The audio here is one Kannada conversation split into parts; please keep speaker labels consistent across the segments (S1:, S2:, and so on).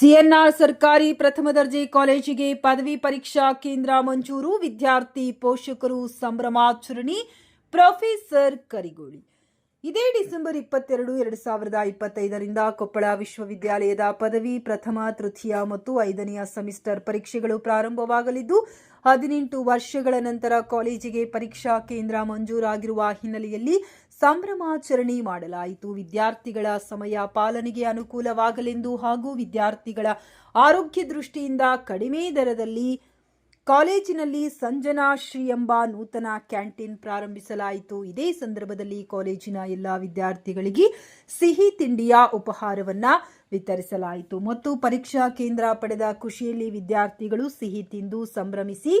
S1: ಕೆಎನ್ಆರ್ ಸರ್ಕಾರಿ ಪ್ರಥಮ ದರ್ಜೆ ಕಾಲೇಜಿಗೆ ಪದವಿ ಪರೀಕ್ಷಾ ಕೇಂದ್ರ ಮಂಜೂರು. ವಿದ್ಯಾರ್ಥಿ ಪೋಷಕರು ಸಂಭ್ರಮಾಚರಣೆ. ಪ್ರೊಫೆಸರ್ ಕರಿಗೋಳಿ. ಇದೇ ಡಿಸೆಂಬರ್ ಇಪ್ಪತ್ತೆರಡು, ಎರಡು ಸಾವಿರದ ಇಪ್ಪತ್ತೈದರಿಂದ ಕೊಪ್ಪಳ ವಿಶ್ವವಿದ್ಯಾಲಯದ ಪದವಿ ಪ್ರಥಮ, ತೃತೀಯ ಮತ್ತು ಐದನೆಯ ಸೆಮಿಸ್ಟರ್ ಪರೀಕ್ಷೆಗಳು ಪ್ರಾರಂಭವಾಗಲಿದ್ದು, ಹದಿನೆಂಟು ವರ್ಷಗಳ ನಂತರ ಕಾಲೇಜಿಗೆ ಪರೀಕ್ಷಾ ಕೇಂದ್ರ ಮಂಜೂರಾಗಿರುವ ಹಿನ್ನೆಲೆಯಲ್ಲಿ ಸಂಭ್ರಮಾಚರಣೆ ಮಾಡಲಾಯಿತು. ವಿದ್ಯಾರ್ಥಿಗಳ ಸಮಯ ಪಾಲನೆಗೆ ಅನುಕೂಲವಾಗಲೆಂದು ಹಾಗೂ ವಿದ್ಯಾರ್ಥಿಗಳ ಆರೋಗ್ಯ ದೃಷ್ಟಿಯಿಂದ ಕಡಿಮೆ ದರದಲ್ಲಿ ಕಾಲೇಜಿನಲ್ಲಿ ಸಂಜನಾ ಶ್ರೀ ಎಂಬ ನೂತನ ಕ್ಯಾಂಟೀನ್ ಪ್ರಾರಂಭಿಸಲಾಯಿತು. ಇದೇ ಸಂದರ್ಭದಲ್ಲಿ ಕಾಲೇಜಿನ ಎಲ್ಲ ವಿದ್ಯಾರ್ಥಿಗಳಿಗೆ ಸಿಹಿ ತಿಂಡಿಯ ಉಪಹಾರವನ್ನ ವಿತರಿಸಲಾಯಿತು. ಮತ್ತು ಪರೀಕ್ಷಾ ಕೇಂದ್ರ ಪಡೆದ ಖುಷಿಯಲ್ಲಿ ವಿದ್ಯಾರ್ಥಿಗಳು ಸಿಹಿ ತಿಂದು ಸಂಭ್ರಮಿಸಿ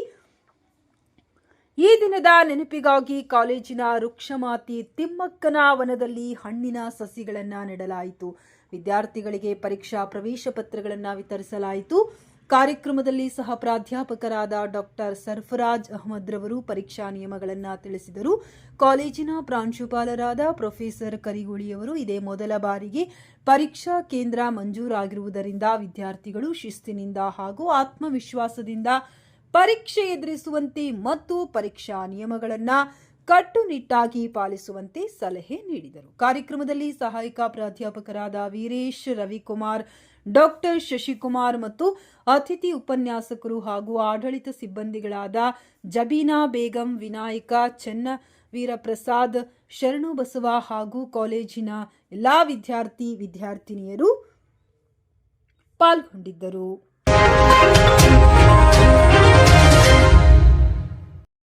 S1: ಈ ದಿನದ ನೆನಪಿಗಾಗಿ ಕಾಲೇಜಿನ ವೃಕ್ಷಮಾತಿ ತಿಮ್ಮಕ್ಕನ ವನದಲ್ಲಿ ಹಣ್ಣಿನ ಸಸಿಗಳನ್ನು ನೆಡಲಾಯಿತು. ವಿದ್ಯಾರ್ಥಿಗಳಿಗೆ ಪರೀಕ್ಷಾ ಪ್ರವೇಶ ಪತ್ರಗಳನ್ನು ವಿತರಿಸಲಾಯಿತು. ಕಾರ್ಯಕ್ರಮದಲ್ಲಿ ಸಹ ಪ್ರಾಧ್ಯಾಪಕರಾದ ಡಾಕ್ಟರ್ ಸರ್ಫರಾಜ್ ಅಹಮದ್ ರವರು ಪರೀಕ್ಷಾ ನಿಯಮಗಳನ್ನು ತಿಳಿಸಿದರು. ಕಾಲೇಜಿನ ಪ್ರಾಂಶುಪಾಲರಾದ ಪ್ರೊಫೆಸರ್ ಕರಿಗುಳಿಯವರು ಇದೇ ಮೊದಲ ಬಾರಿಗೆ ಪರೀಕ್ಷಾ ಕೇಂದ್ರ ಮಂಜೂರಾಗಿರುವುದರಿಂದ ವಿದ್ಯಾರ್ಥಿಗಳು ಶಿಸ್ತಿನಿಂದ ಹಾಗೂ ಆತ್ಮವಿಶ್ವಾಸದಿಂದ ಪರೀಕ್ಷೆ ಎದುರಿಸುವಂತೆ ಮತ್ತು ಪರೀಕ್ಷಾ ನಿಯಮಗಳನ್ನು ಕಟ್ಟುನಿಟ್ಟಾಗಿ ಪಾಲಿಸುವಂತೆ ಸಲಹೆ ನೀಡಿದರು. ಕಾರ್ಯಕ್ರಮದಲ್ಲಿ ಸಹಾಯಕ ಪ್ರಾಧ್ಯಾಪಕರಾದ ವೀರೇಶ್, ರವಿಕುಮಾರ್, ಡಾಕ್ಟರ್ ಶಶಿಕುಮಾರ್ ಮತ್ತು ಅತಿಥಿ ಉಪನ್ಯಾಸಕರು ಹಾಗೂ ಆಡಳಿತ ಸಿಬ್ಬಂದಿಗಳಾದ ಜಬೀನಾ ಬೇಗಂ, ವಿನಾಯಕ ಚೆನ್ನ ವೀರಪ್ರಸಾದ್ ಶರಣು ಬಸವ ಹಾಗೂ ಕಾಲೇಜಿನ ಎಲ್ಲಾ ವಿದ್ಯಾರ್ಥಿ ವಿದ್ಯಾರ್ಥಿನಿಯರು ಪಾಲ್ಗೊಂಡಿದ್ದರು.